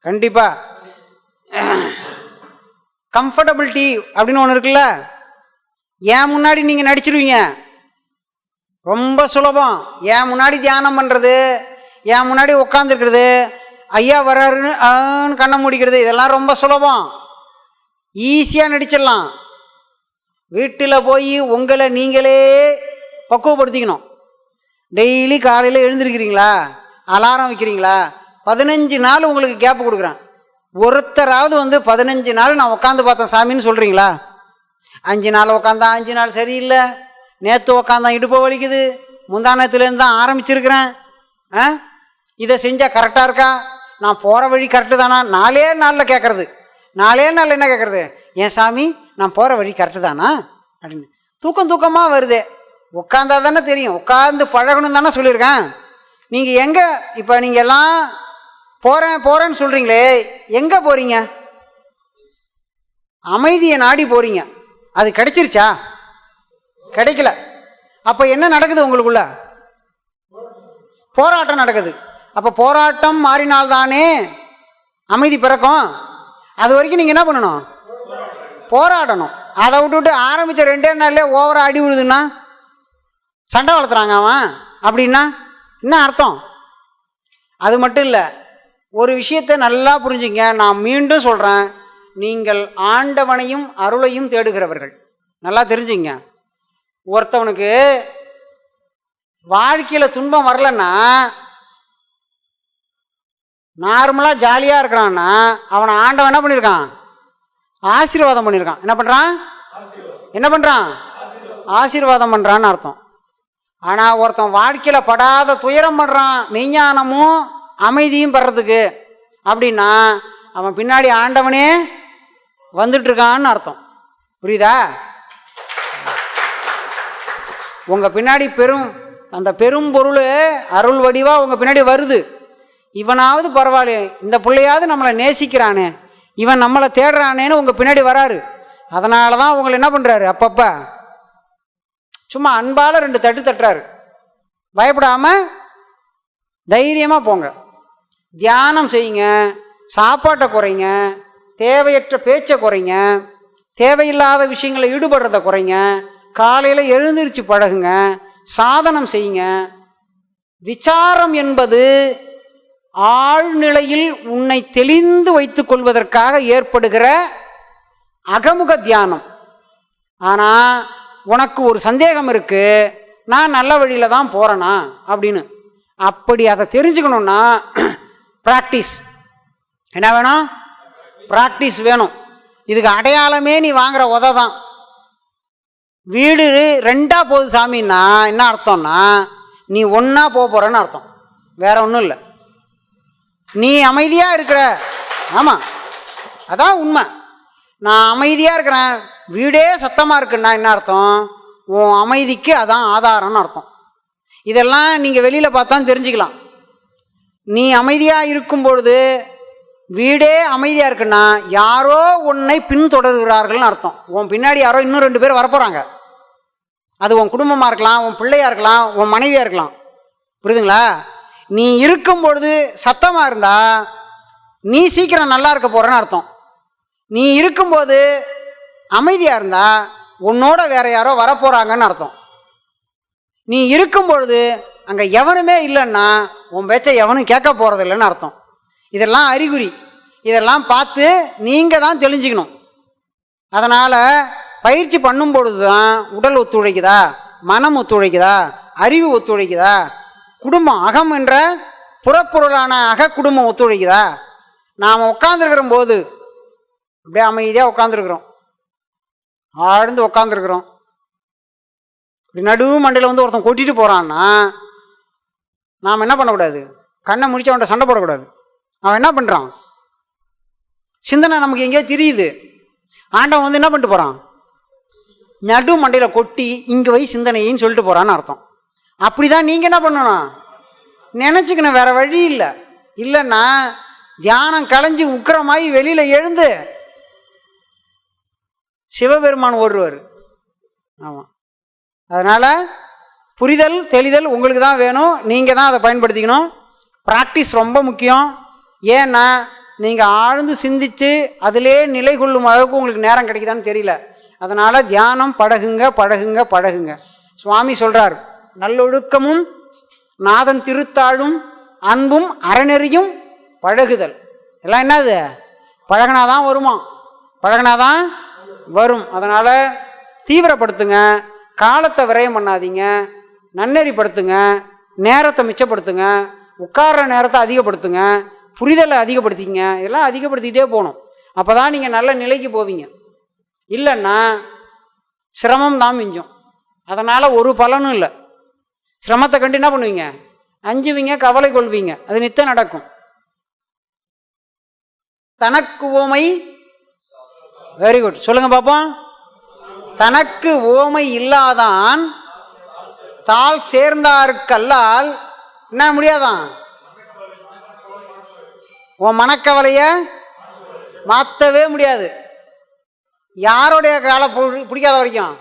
கண்டிப்பா. கம்ஃபர்டபிலிட்டி அப்படின்னு ஒன்று இருக்குல்ல? ஏன் முன்னாடி நீங்கள் நடிச்சிருவீங்க? ரொம்ப சுலபம். ஏன் முன்னாடி தியானம் பண்ணுறது ஏன் முன்னாடி உட்காந்துருக்கிறது ஐயா வர்றாருன்னு ஆன்னு கண்ணை முடிக்கிறது இதெல்லாம் ரொம்ப சுலபம். ஈஸியாக நடிச்சிடலாம். வீட்டில் போய் உங்களை நீங்களே பக்குவப்படுத்திக்கணும். டெய்லி காலையில் எழுந்திருக்கிறீங்களா? அலாரம் வைக்கிறீங்களா? பதினஞ்சு நாள் உங்களுக்கு கேப் கொடுக்குறேன். ஒருத்தராவது வந்து பதினஞ்சு நாள் நான் உட்காந்து பார்த்தேன் சாமின்னு சொல்கிறீங்களா அஞ்சு நாள் உட்காந்தா அஞ்சு நாள் சரியில்லை. நேற்று உட்காந்தா இடுப்பு வலிக்குது. முந்தானத்துலேருந்து தான் ஆரம்பிச்சிருக்கிறேன். ஆ? இதை செஞ்சால் கரெக்டாக இருக்கா? நான் போகிற வழி கரெக்டு தானா? நாலே நாளில் கேட்குறது நாலே நாளில் என்ன கேட்குறது ஏன் சாமி நான் போகிற வழி கரெக்டு தானா? அப்படின்னு. தூக்கம் தூக்கமாக வருது. உட்காந்தா தானே தெரியும். உட்காந்து பழகணும் தானே சொல்லியிருக்கேன். நீங்கள் எங்கே இப்போ நீங்கள் எல்லாம் போகிறேன் போகிறேன்னு சொல்கிறீங்களே எங்கே போகிறீங்க அமைதியை நாடி போகிறீங்க அது கிடைச்சிருச்சா? கிடைக்கல. அப்போ என்ன நடக்குது உங்களுக்குள்ள? போராட்டம் நடக்குது. அப்போ போராட்டம் மாறினால்தானே அமைதி பிறக்கும். அது வரைக்கும் நீங்கள் என்ன பண்ணணும்? போராடணும். அதை விட்டுவிட்டு ஆரம்பித்த ரெண்டே நாள்லேயே ஓவராக அடி விழுதுன்னா சண்டை வளர்த்துறாங்க அவன். அப்படின்னா என்ன அர்த்தம்? அது மட்டும் இல்லை ஒரு விஷயத்தை நல்லா புரிஞ்சுங்க. நான் மீண்டும் சொல்கிறேன் நீங்கள் ஆண்டவனையும் அருளையும் தேடுகிறவர்கள். நல்லா தெரிஞ்சுங்க. ஒருத்தவனுக்கு வாழ்க்கையில் துன்பம் வரலன்னா நார்மலாக ஜாலியாக இருக்கிறான்னா அவனை ஆண்டவன் என்ன பண்ணியிருக்கான் ஆசீர்வாதம் பண்ணியிருக்கான் என்ன பண்ணுறான் என்ன பண்ணுறான் ஆசீர்வாதம் பண்ணுறான்னு அர்த்தம். ஆனால் ஒருத்தன் வாழ்க்கையில் படாத துயரம் பண்ணுறான் மெய்ஞானமும் அமைதியும் படுறதுக்கு அப்படின்னா அவன் பின்னாடி ஆண்டவனே வந்துட்டு இருக்கான்னு அர்த்தம். புரியுதா? உங்கள் பின்னாடி பெரும் அந்த பெரும் பொருள் அருள் வடிவாக உங்கள் பின்னாடி வருது. இவனாவது பரவாயில்ல இந்த பிள்ளையாவது நம்மளை நேசிக்கிறானே இவன் நம்மளை தேடுறானேன்னு உங்கள் பின்னாடி வராரு. அதனால தான் உங்களை என்ன பண்ணுறாரு அப்பப்போ சும்மா அன்பால் ரெண்டு தட்டு தட்டுறாரு. பயப்படாமல் தைரியமாக போங்க. தியானம் செய்யுங்க. சாப்பாட்டை குறைங்க. தேவையற்ற பேச்சை குறைங்க. தேவையில்லாத விஷயங்களை ஈடுபடுறத குறைங்க. காலையில் எழுந்திருச்சு பழகுங்க. சாதனம் செய்யுங்க. விசாரம் என்பது ஆழ்நிலையில் உன்னை தெளிந்து வைத்து கொள்வதற்காக ஏற்படுகிற அகமுக தியானம். ஆனால் உனக்கு ஒரு சந்தேகம் இருக்குது நான் நல்ல வழியில் தான் போகிறேனா அப்படின்னு. அப்படி அதை தெரிஞ்சுக்கணுன்னா ப்ராக்டிஸ் என்ன வேணும்? ப்ராக்டிஸ் வேணும். இதுக்கு அடையாளமே நீ வாங்குற உத தான். வீடு ரெண்டாக போகுது சாமின்னா என்ன அர்த்தம்னா நீ ஒன்றா போக போகிறன்னு அர்த்தம். வேற ஒன்றும் இல்லை. நீ அமைதியாக இருக்கிற. ஆமாம் அதான் உண்மை. நான் அமைதியாக இருக்கிறேன். வீடே சத்தமாக இருக்குன்னா என்ன அர்த்தம்? உன் அமைதிக்கு அதான் ஆதாரம்னு அர்த்தம். இதெல்லாம் நீங்கள் வெளியில் பார்த்தா தெரிஞ்சுக்கலாம். நீ அமைதியாக இருக்கும் பொழுது வீடே அமைதியாக இருக்குன்னா யாரோ உன்னை பின்தொடர்கிறார்கள்னு அர்த்தம். உன் பின்னாடி யாரோ இன்னும் ரெண்டு பேர் வரப்போகிறாங்க அது உன் குடும்பமாக இருக்கலாம் உன் பிள்ளையாக இருக்கலாம் உன் மனைவியாக இருக்கலாம். புரியுதுங்களா? நீ இருக்கும் பொழுது சத்தமாக இருந்தால் நீ சீக்கிரம் நல்லா இருக்க போகிறன்னு அர்த்தம். நீ இருக்கும்போது அமைதியாக இருந்தால் உன்னோட வேற யாரோ வரப்போகிறாங்கன்னு அர்த்தம். நீ இருக்கும் பொழுது அங்கே எவனுமே இல்லைன்னா உன் பேச்சை எவனும் கேட்க போகிறது இல்லைன்னு அர்த்தம். இதெல்லாம் அறிகுறி. இதெல்லாம் பார்த்து நீங்கள் தான் தெளிஞ்சுக்கணும். அதனால் பயிற்சி பண்ணும் பொழுது தான் உடல் ஒத்துழைக்குதா? மனம் ஒத்துழைக்குதா? அறிவு ஒத்துழைக்குதா? குடும்பம் அகம் என்ற புறப்பொருளான அக குடும்பம் ஒத்துழைக்குதா? நாம் உட்காந்துருக்கிற போது அப்படியே அமைதியாக உட்காந்துருக்குறோம் ஆழ்ந்து உட்காந்துருக்குறோம் இப்படி நடு மண்டையில் வந்து ஒருத்தன் கொட்டிட்டு போகிறான்னா நாம் என்ன பண்ணக்கூடாது? கண்ணை முடிச்சு அவன்கிட்ட சண்டை போடக்கூடாது. அவன் என்ன பண்ணுறான் சிந்தனை நமக்கு எங்கேயோ தெரியுது. ஆண்டவன் வந்து என்ன பண்ணிட்டு போகிறான் நடு மண்டையில் கொட்டி இங்கே வை சிந்தனையின்னு சொல்லிட்டு போகிறான்னு அர்த்தம். அப்படி தான் நீங்கள் என்ன பண்ணணும்? நினச்சிக்கணும் வேறு வழி இல்லை. இல்லைன்னா தியானம் களைஞ்சி உக்கிரமாயி வெளியில் எழுந்து சிவபெருமான் ஓடுவார். ஆமாம் அதனால் புரிதல் தெளிதல் உங்களுக்கு தான் வேணும். நீங்கள் தான் அதை பயன்படுத்திக்கணும். ப்ராக்டிஸ் ரொம்ப முக்கியம். ஏன்னா நீங்கள் ஆழ்ந்து சிந்தித்து அதிலே நிலை கொள்ளும் அளவுக்கு உங்களுக்கு நேரம் கிடைக்குதான்னு தெரியல. அதனால் தியானம் பழகுங்க பழகுங்க பழகுங்க சுவாமி சொல்கிறார் நல்லொழுக்கமும் நாதன் திருத்தாழும் அன்பும் அறநெறியும் பழகுதல். எல்லாம் என்னது? பழகினாதான் வருமா? பழகினாதான் வரும். அதனால் தீவிரப்படுத்துங்க. காலத்தை விரயம் பண்ணாதீங்க. நன்னெறிப்படுத்துங்க. நேரத்தை மிச்சப்படுத்துங்க. உட்கார்ற நேரத்தை அதிகப்படுத்துங்க. புரிதலை அதிகப்படுத்திங்க இதெல்லாம் அதிகப்படுத்திக்கிட்டே போகணும். அப்போ தான் நீங்கள் நல்ல நிலைக்கு போவீங்க. இல்லைன்னா சிரமம் தான் மிஞ்சும். அதனால் ஒரு பலனும் இல்லை. சிரமத்தை கண்டு என்ன பண்ணுவீங்க? அஞ்சுவீங்க கவலை கொள்வீங்க. அது நித்தம் நடக்கும். தனக்குவோமை வெரி குட் சொல்லுங்க பாப்போம். தனக்கு ஓமை இல்லாதான் தாள் சேர்ந்தாருக்கல்லால் என்ன முடியாதான்? உன் மனக்கவலைய மாற்றவே முடியாது. யாருடைய காலை பிடிக்காத வரைக்கும்?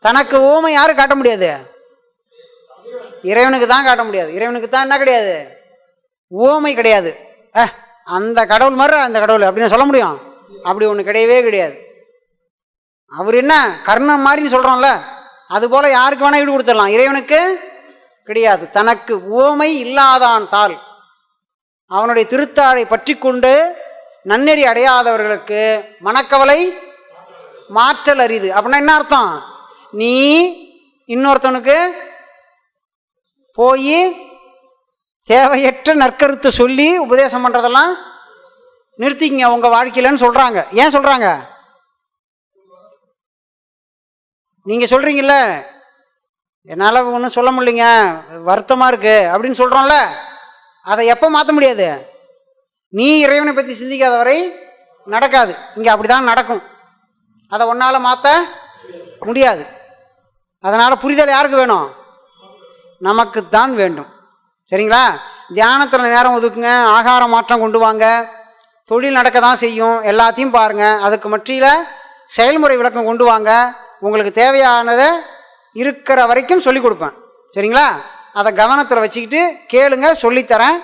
தனக்கு ஓமை யாரும் காட்ட முடியாது. இறைவனுக்கு தான் காட்ட முடியாது. இறைவனுக்கு தான் என்ன கிடையாது? ஓமை கிடையாது. அந்த கடவுள் மாதிரி அந்த கடவுள் அப்படின்னு சொல்ல முடியும். அப்படி ஒன்று கிடையவே கிடையாது. அவர் என்ன கர்ணன் மாதிரின்னு சொல்கிறோம்ல அதுபோல் யாருக்கு வேணால் ஈடு கொடுத்துடலாம். இறைவனுக்கு கிடையாது. தனக்கு ஓமை இல்லாதான் தாள். அவனுடைய திருத்தாளை பற்றி கொண்டு நன்னெறி அடையாதவர்களுக்கு மனக்கவலை மாற்றல் அரிது. அப்படின்னா என்ன அர்த்தம்? நீ இன்னொருத்தனுக்கு போய் தேவையற்ற நற்கருத்தை சொல்லி உபதேசம் பண்ணுறதெல்லாம் நிறுத்திக்கங்க உங்கள் வாழ்க்கையிலன்னு சொல்கிறாங்க ஏன் சொல்கிறாங்க நீங்கள் சொல்கிறீங்கல்ல என்னால் ஒன்றும் சொல்ல முடியலைங்க வருத்தமாக இருக்குது அப்படின்னு சொல்கிறோம்ல அதை எப்போ மாற்ற முடியாது? நீ இறைவனை பற்றி சிந்திக்காத வரை நடக்காது. இங்கே அப்படி தான் நடக்கும். அதை ஒன்றால் மாற்ற முடியாது. அதனால் புரிதல் யாருக்கு வேணும்? நமக்கு தான் வேண்டும். சரிங்களா? தியானத்தில் நேரம் ஒதுக்குங்க ஆகார மாற்றம் கொண்டு வாங்க. தொழில் நடக்க தான் செய்யும். எல்லாத்தையும் பாருங்கள் அதுக்கு மற்றியில் செயல்முறை விளக்கம் கொண்டு வாங்க. உங்களுக்கு தேவையானதை இருக்கிற வரைக்கும் சொல்லிக் கொடுப்பேன். சரிங்களா? அதை கவனத்தில் வச்சுக்கிட்டு கேளுங்க சொல்லித்தரேன்.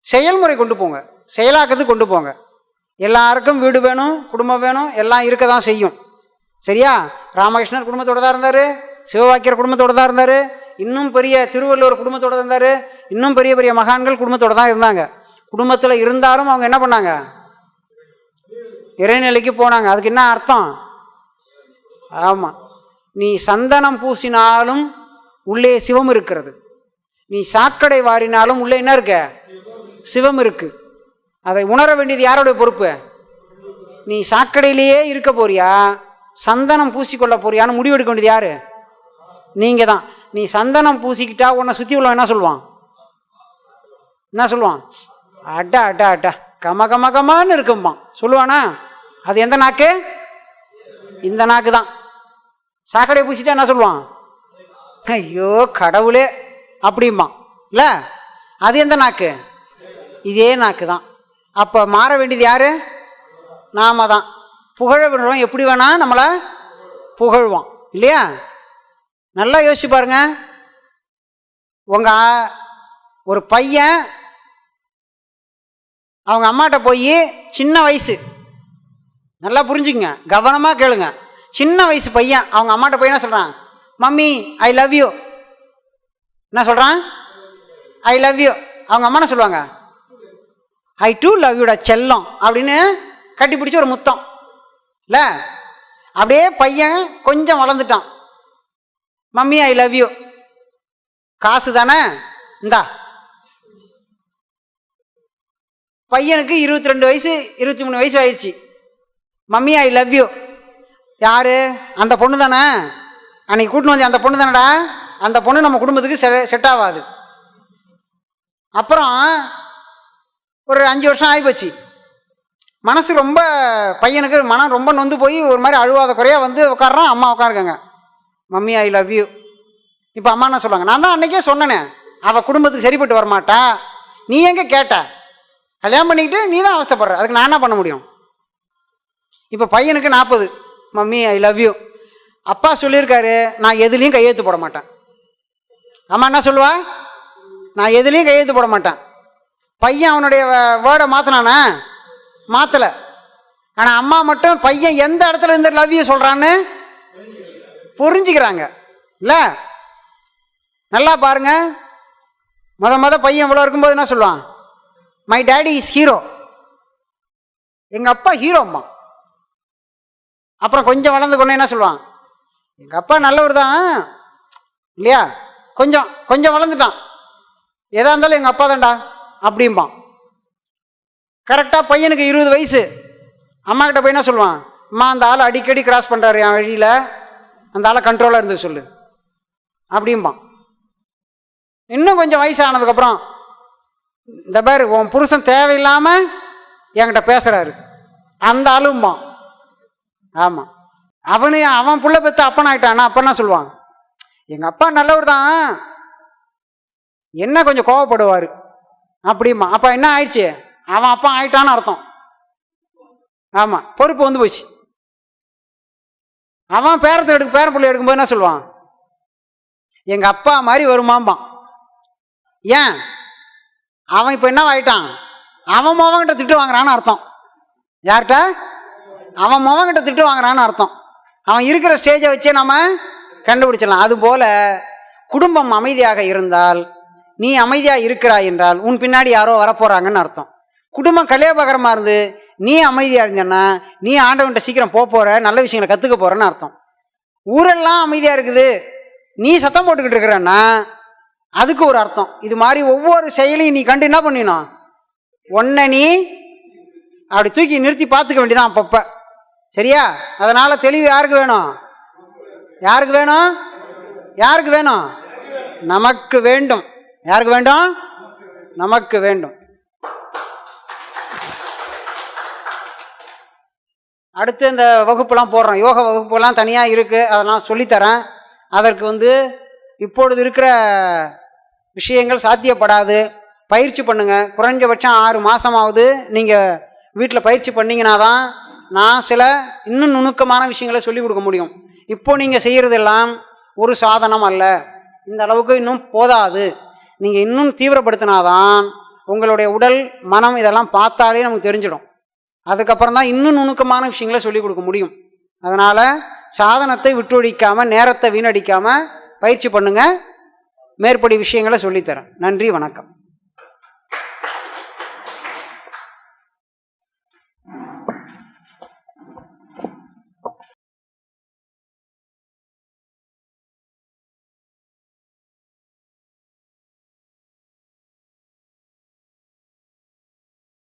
செயல்முறை கொண்டு போங்க. செயலாக்கிறது கொண்டு போங்க. எல்லாருக்கும் வீடு வேணும் குடும்பம் வேணும் எல்லாம் இருக்க தான் செய்யும். சரியா? ராமகிருஷ்ணர் குடும்பத்தோடு தான் இருந்தார். சிவவாக்கியர் குடும்பத்தோடு தான் இருந்தார். இன்னும் பெரிய திருவள்ளுவர் குடும்பத்தோடு தான் இருந்தார். இன்னும் பெரிய பெரிய மகான்கள் குடும்பத்தோடு தான் இருந்தாங்க. குடும்பத்தில் இருந்தாலும் அவங்க என்ன பண்ணாங்க? இறைநிலைக்கு போனாங்க. அதுக்கு என்ன அர்த்தம்? ஆமாம் நீ சந்தனம் பூசினாலும் உள்ளே சிவம் இருக்கிறது. நீ சாக்கடை வாரினாலும் உள்ளே என்ன இருக்க? சிவம் இருக்கு. அதை உணர வேண்டியது யாரோட பொறுப்பு? நீ சாக்கடையிலேயே இருக்க போறியா? சந்தனம் பூசிக்கொள்ள போறியான்னு முடிவெடுக்க வேண்டியது யாரு? நீங்க தான் நீ சந்தனம் பூசிக்கிட்டா உன்னை சுத்தி உள்ள என்ன சொல்லுவான்? என்ன சொல்லுவான்? அட்டா அட்டா அட்டா கம கம கமான்னு இருக்கும்மா. சொல்லுவானா? அது எந்த நாக்கு? இந்த நாக்கு தான் சாக்கடையை பூசிட்டா என்ன சொல்லுவான்? ஐயோ கடவுளே அப்படிம்மா. இல்லை? அது எந்த நாக்கு? இதே நாக்கு தான் அப்போ மாற வேண்டியது யாரு? நாம தான் புகழ விடுறோம். எப்படி வேணா நம்மளை புகழ்வான். இல்லையா? நல்லா யோசிச்சு பாருங்க. உங்க ஒரு பையன் அவங்க அம்மாட்ட போய் சின்ன வயசு. நல்லா புரிஞ்சுக்குங்க. கவனமாக கேளுங்க. சின்ன வயசு பையன் அவங்க அம்மாட்ட போய் என்ன சொல்கிறான் மம்மி ஐ லவ் யூ என்ன சொல்கிறான் ஐ லவ் யூ அவங்க அம்மா என்ன சொல்லுவாங்க? ஐ டூ லவ் யூட செல்லம். அப்படின்னு கட்டி பிடிச்சி ஒரு முத்தம். இல்லை? அப்படியே பையன் கொஞ்சம் வளர்ந்துட்டான். மம்மி ஐ லவ் யூ காசு தானே? இந்தா. பையனுக்கு இருபத்தி ரெண்டு வயசு இருபத்தி மூணு வயசு ஆயிடுச்சு. மம்மி ஐ லவ் யூ யாரு? அந்த பொண்ணு தானே. அன்னைக்கு கூட்டின்னு வந்து அந்த பொண்ணு தானடா? அந்த பொண்ணு நம்ம குடும்பத்துக்கு செட் ஆகாது அப்புறம் ஒரு அஞ்சு வருஷம் ஆகிப்போச்சு மனசு ரொம்ப பையனுக்கு மனம் ரொம்ப நொந்து போய் ஒரு மாதிரி அழுவாத குறையாக வந்து உட்காடுறான் அம்மா உட்காருக்காங்க மம்மி ஐ லவ் யூ இப்போ அம்மா என்ன சொல்லுவாங்க? நான் தான் அன்னைக்கே சொன்னேனே அவள் குடும்பத்துக்கு சரிப்பட்டு வரமாட்டா. நீ எங்கே கேட்ட? கல்யாணம் பண்ணிக்கிட்டு நீ தான் அவஸ்தப்படுற. அதுக்கு நான் என்ன பண்ண முடியும்? இப்போ பையனுக்கு நாற்பது மம்மி ஐ லவ் யூ அப்பா சொல்லியிருக்காரு நான் எதுலேயும் கையெழுத்து போட மாட்டேன். அம்மா என்ன சொல்லுவா? நான் எதுலேயும் கையெழுத்து போட மாட்டேன். பையன் அவனுடைய வேர்டை மாற்றினானா மாற்றலை ஆனால் அம்மா மட்டும் பையன் எந்த இடத்துல இருந்து லவ் யூ சொல்கிறான்னு புரிஞ்சுக்கிறாங்க. இல்லை? நல்லா பாருங்க. மொத மொதல் பையன் இவ்வளோ இருக்கும்போது என்ன சொல்லுவான்? மை டேடி இஸ் ஹீரோ எங்கள் அப்பா ஹீரோ அம்மா. அப்புறம் கொஞ்சம் வளர்ந்து கொண்டு என்ன சொல்லுவான்? எங்கள் அப்பா நல்லவர் தான் இல்லையா? கொஞ்சம் கொஞ்சம் வளர்ந்துட்டான். எதா இருந்தாலும் எங்கள் அப்பா தான்டா அப்படிம்பான். கரெக்டாக பையனுக்கு இருபது வயசு. அம்மா கிட்ட போய் என்ன சொல்லுவான்? அம்மா அந்த ஆளை அடிக்கடி கிராஸ் பண்ணுறாரு என் வழியில். அந்த ஆளை கண்ட்ரோலாக இருந்து சொல்லு. அப்படிம்பான். இன்னும் கொஞ்சம் வயசு ஆனதுக்கப்புறம் இந்த மாதிரி உன் புருஷன் தேவையில்லாமல் என்கிட்ட பேசுகிறாரு அந்த ஆளும்பான் ஆமாம் அவனு அவன் புள்ள பெற்று அப்பன் ஆயிட்டானா அப்ப சொல்லுவான் எங்கள் அப்பா நல்லவர் தான் என்ன கொஞ்சம் கோவப்படுவார்? அப்படிமா அப்போ என்ன ஆயிடுச்சு? அவன் அப்பா ஆயிட்டான்னு அர்த்தம். ஆமாம் பொறுப்பு வந்து போச்சு. அவன் பேரத்தை எடுக்க பேர பிள்ளை எடுக்கும்போது என்ன சொல்லுவான்? எங்கள் அப்பா மாதிரி வருமாம்பான். ஏன்? அவன் இப்போ என்ன ஆயிட்டான்? அவன் மோவங்கிட்ட திட்டு வாங்குறான்னு அர்த்தம். யார்கிட்ட? அவன் மோவங்கிட்ட திட்டு வாங்குறான்னு அர்த்தம். அவன் இருக்கிற ஸ்டேஜை வச்சே நம்ம கண்டுபிடிச்சிடலாம். அதுபோல குடும்பம் அமைதியாக இருந்தால் நீ அமைதியாக இருக்கிறாய் என்றால் உன் பின்னாடி யாரோ வரப்போறாங்கன்னு அர்த்தம். குடும்பம் கலையபகரமாக இருந்து நீ அமைதியாக இருந்தேன்னா நீ ஆண்டவன்கிட்ட சீக்கிரம் போக நல்ல விஷயங்களை கற்றுக்க போகிறேன்னு அர்த்தம். ஊரெல்லாம் அமைதியாக இருக்குது. நீ சத்தம் போட்டுக்கிட்டு இருக்கிறன்னா அதுக்கு ஒரு அர்த்தம். இது மாதிரி ஒவ்வொரு செயலையும் நீ கண்டு என்ன பண்ணினோம் ஒன்றை நீ அப்படி தூக்கி நிறுத்தி பார்த்துக்க வேண்டியதான் அப்பப்போ. சரியா? அதனால தெளிவு யாருக்கு வேணும்? யாருக்கு வேணும்? யாருக்கு வேணும்? நமக்கு வேண்டும். யாருக்கு வேண்டும்? நமக்கு வேண்டும். அடுத்து இந்த வகுப்புலாம் போடுறோம். யோக வகுப்புலாம் தனியாக இருக்குது அதெல்லாம் சொல்லித்தரேன். அதற்கு வந்து இப்பொழுது இருக்கிற விஷயங்கள் சாத்தியப்படாது. பயிற்சி பண்ணுங்கள் குறைஞ்சபட்சம் ஆறு மாதமாவது நீங்கள் வீட்டில் பயிற்சி பண்ணீங்கன்னா தான் நான் சில இன்னும் நுணுக்கமான விஷயங்களை சொல்லிக் கொடுக்க முடியும். இப்போ நீங்கள் செய்கிறதெல்லாம் ஒரு சாதனம் அல்ல. இந்த அளவுக்கு இன்னும் போதாது. நீங்கள் இன்னும் தீவிரப்படுத்தினாதான் உங்களுடைய உடல் மனம் இதெல்லாம் பார்த்தாலே நமக்கு தெரிஞ்சிடும். அதுக்கப்புறம் தான் இன்னும் நுணுக்கமான விஷயங்களை சொல்லிக் கொடுக்க முடியும். அதனால் சாதனத்தை விட்டொழிக்காமல் நேரத்தை வீணடிக்காமல் பயிற்சி பண்ணுங்கள் மேற்படி விஷயங்களை சொல்லித்தரேன். நன்றி வணக்கம்.